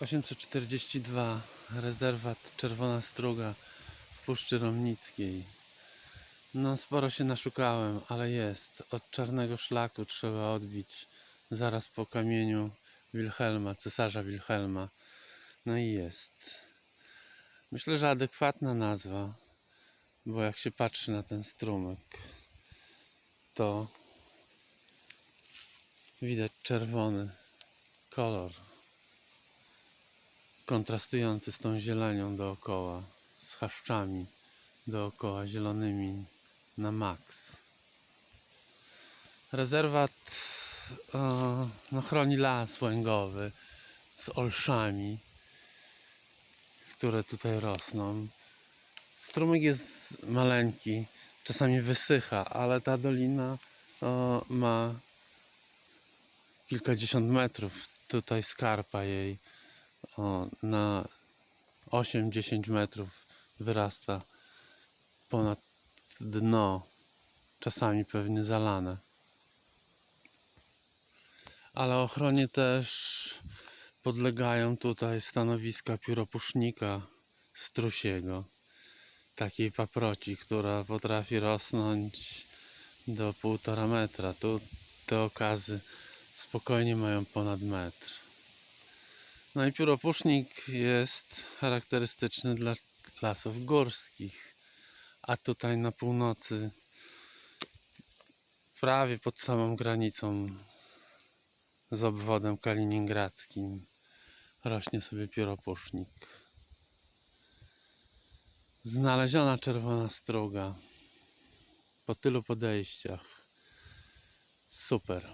842 rezerwat Czerwona Struga w Puszczy Romnickiej. No sporo się naszukałem, ale jest. Od czarnego szlaku trzeba odbić zaraz po kamieniu Wilhelma, cesarza Wilhelma. No i jest. Myślę, że adekwatna nazwa, bo jak się patrzy na ten strumyk, to widać czerwony kolor kontrastujący z tą zielenią dookoła, z chaszczami dookoła zielonymi na maks. Rezerwat e, no, chroni las łęgowy z olszami, które tutaj rosną. Strumyk jest maleńki, czasami wysycha, ale ta dolina o, ma kilkadziesiąt metrów. Tutaj skarpa jej o, na 8-10 metrów wyrasta ponad dno, czasami pewnie zalane. Ale ochronie też podlegają tutaj stanowiska pióropusznika strusiego, takiej paproci, która potrafi rosnąć do półtora metra. Tu te okazy spokojnie mają ponad metr. No i pióropusznik jest charakterystyczny dla lasów górskich, a tutaj na północy, prawie pod samą granicą z obwodem kaliningradzkim, rośnie sobie pióropusznik. Znaleziona czerwona struga po tylu podejściach. Super.